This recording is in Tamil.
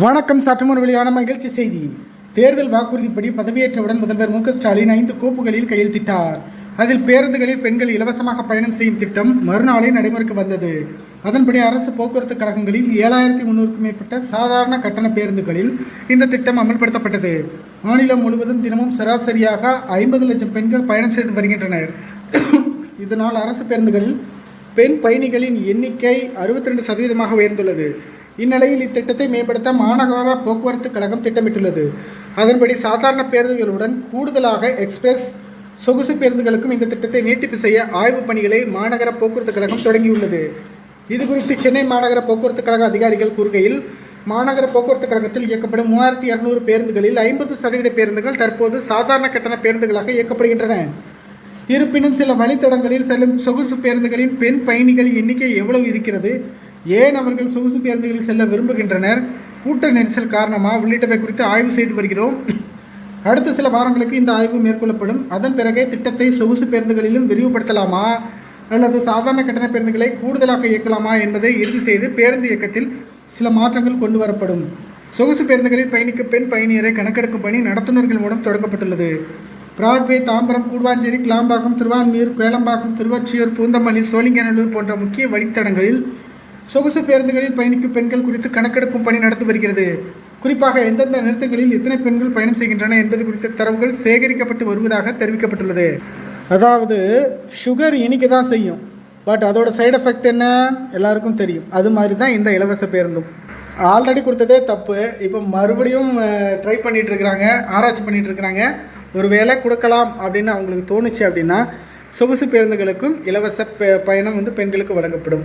வணக்கம் சற்றுமுன் வெளியான மகிழ்ச்சி செய்தி. தேர்தல் வாக்குறுதிப்படி பதவியேற்றவுடன் முதல்வர் மு ஸ்டாலின் ஐந்து கோப்புகளில் கையெழுத்திட்டார். அதில் பேருந்துகளில் பெண்கள் இலவசமாக பயணம் செய்யும் திட்டம் மறுநாளே நடைமுறைக்கு வந்தது. அதன்படி அரசு போக்குவரத்து கழகங்களில் ஏழாயிரத்தி முன்னூறுக்கும் மேற்பட்ட சாதாரண கட்டண பேருந்துகளில் இந்த திட்டம் அமல்படுத்தப்பட்டது. மாநிலம் முழுவதும் தினமும் சராசரியாக ஐம்பது லட்சம் பெண்கள் பயணம் செய்து வருகின்றனர். இதனால் அரசு பேருந்துகளில் பெண் பயணிகளின் எண்ணிக்கை அறுபத்தி ரெண்டு சதவீதமாக உயர்ந்துள்ளது. இந்நிலையில் இத்திட்டத்தை மேம்படுத்த மாநகர போக்குவரத்து கழகம் திட்டமிட்டுள்ளது. அதன்படி சாதாரண பேருந்துகளுடன் கூடுதலாக எக்ஸ்பிரஸ் சொகுசு பேருந்துகளுக்கும் இந்த திட்டத்தை நீட்டிப்பு செய்ய ஆய்வுப் பணிகளை மாநகர போக்குவரத்து கழகம் தொடங்கியுள்ளது. இது குறித்து சென்னை மாநகர போக்குவரத்து கழக அதிகாரிகள் கூறுகையில் மாநகர போக்குவரத்து கழகத்தில் இயக்கப்படும் மூவாயிரத்தி இரநூறு பேருந்துகளில் ஐம்பது சதவீத பேருந்துகள் தற்போது சாதாரண கட்டண பேருந்துகளாக இயக்கப்படுகின்றன. இருப்பினும் சில வழித்தடங்களில் செல்லும் சொகுசு பேருந்துகளின் பெண் பயணிகள் எண்ணிக்கை எவ்வளவு இருக்கிறது? ஏன் அவர்கள் சொகுசு பேருந்துகளில் செல்ல விரும்புகின்றனர்? கூட்ட நெரிசல் காரணமாக உள்ளிட்டவை குறித்து ஆய்வு செய்து வருகிறோம். அடுத்த சில வாரங்களுக்கு இந்த ஆய்வு மேற்கொள்ளப்படும். அதன் பிறகே திட்டத்தை சொகுசு பேருந்துகளிலும் விரிவுபடுத்தலாமா? அல்லது சாதாரண கட்டண பேருந்துகளை கூடுதலாக இயக்கலாமா என்பதை இறுதி செய்து பேருந்து இயக்கத்தில் சில மாற்றங்கள் கொண்டு வரப்படும். சொகுசு பேருந்துகளில் பயணிக்கும் பெண் பயணியரை கணக்கெடுக்கும் பணி நடத்துனர்கள் மூலம் தொடங்கப்பட்டுள்ளது. பிராட்வே தாம்பரம் கூடுவாஞ்சேரி கிளாம்பாக்கம் திருவான்மியூர் கேளம்பாக்கம் திருவொற்றியூர் பூந்தமல்லி சோழிங்கநல்லூர் போன்ற முக்கிய வழித்தடங்களில் சொகுசு பேருந்துகளில் பயணிக்கும் பெண்கள் குறித்து கணக்கெடுக்கும் பணி நடந்து வருகிறது. குறிப்பாக எந்தெந்த நிறுத்தங்களில் எத்தனை பெண்கள் பயணம் செய்கின்றன என்பது குறித்த தரவுகள் சேகரிக்கப்பட்டு வருவதாக தெரிவிக்கப்பட்டுள்ளது. அதாவது சுகர் இனிக்க தான் செய்யும். பட் அதோட சைடு எஃபெக்ட் என்ன? எல்லாருக்கும் தெரியும். அது மாதிரி தான் இந்த இலவச பேருந்தும். ஆல்ரெடி கொடுத்ததே தப்பு. இப்போ மறுபடியும் ட்ரை பண்ணிகிட்டு இருக்கிறாங்க ஆராய்ச்சி பண்ணிட்டு இருக்கிறாங்க ஒருவேளை கொடுக்கலாம் அப்படின்னு அவங்களுக்கு தோணுச்சு அப்படின்னா சொகுசு பேருந்துகளுக்கும் இலவச ப- பயணம் வந்து பெண்களுக்கு வழங்கப்படும்.